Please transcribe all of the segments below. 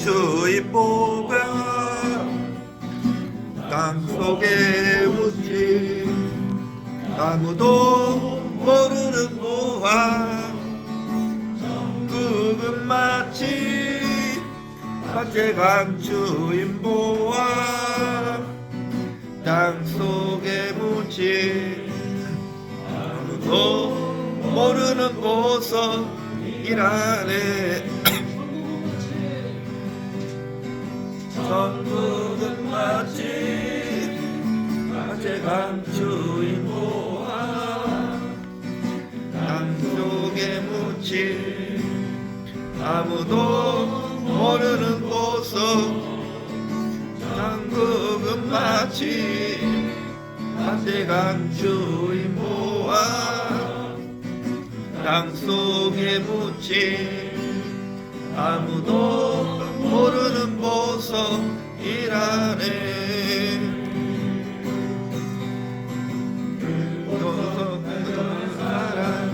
주인보가 땅속에 묻힌 아무도 모르는 보화 그은 마치 박재간 주인보와 땅속에 묻힌 아무도 모르는 보석 이라네 전국은 마치 박재간 주인보와 땅속에 묻힌 아무도 모르는 보석. 한국은 마치 한대간 주인보와 땅속에 묻힌 아무도 모르는 보석 사랑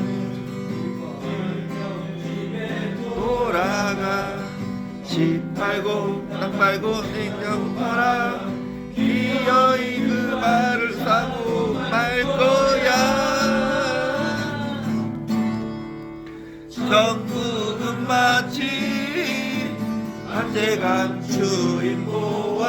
돌아가 집 팔고 땅 팔고 냉장고 팔아 기어이 그 말을 사고 말 거야 전국은 마치 한 대간 주인보와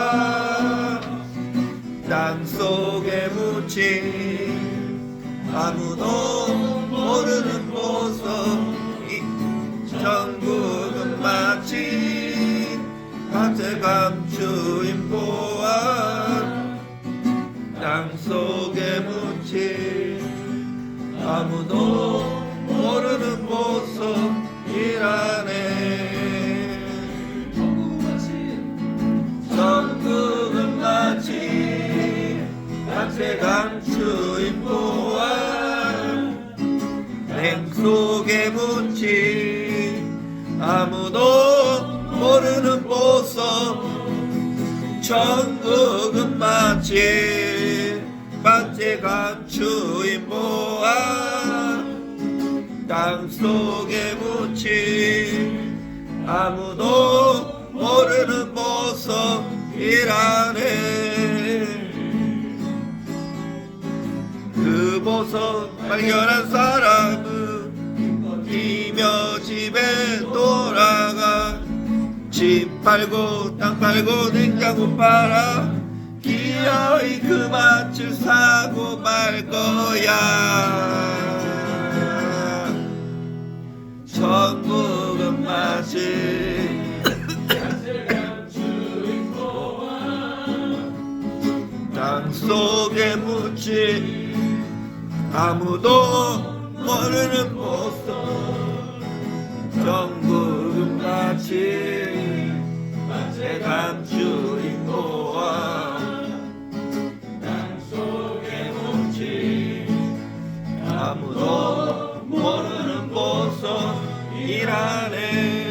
땅속에 묻힌 아무도 모르는 보석이 전국은 마치 한대간 주인보와 땅속에 묻힌 아무도 모르는 보석 주인보와 냉속에 묻힌 아무도 모르는 보석. 전국은 마치 반제간 주인보와 땅속에 묻힌 아무도 모르는 보석이라네 그 보석 발견한 사람은 이며 집에 돌아가 집 팔고 땅 팔고 냉장고 팔아 기어이 그 밭을 사고 말 거야. 천국은 마치 땅속에 묻힌 아무도 모르는 보석 전국은 마치 대감 주인보와 땅속에 묻힌 아무도 모르는 보석 이라네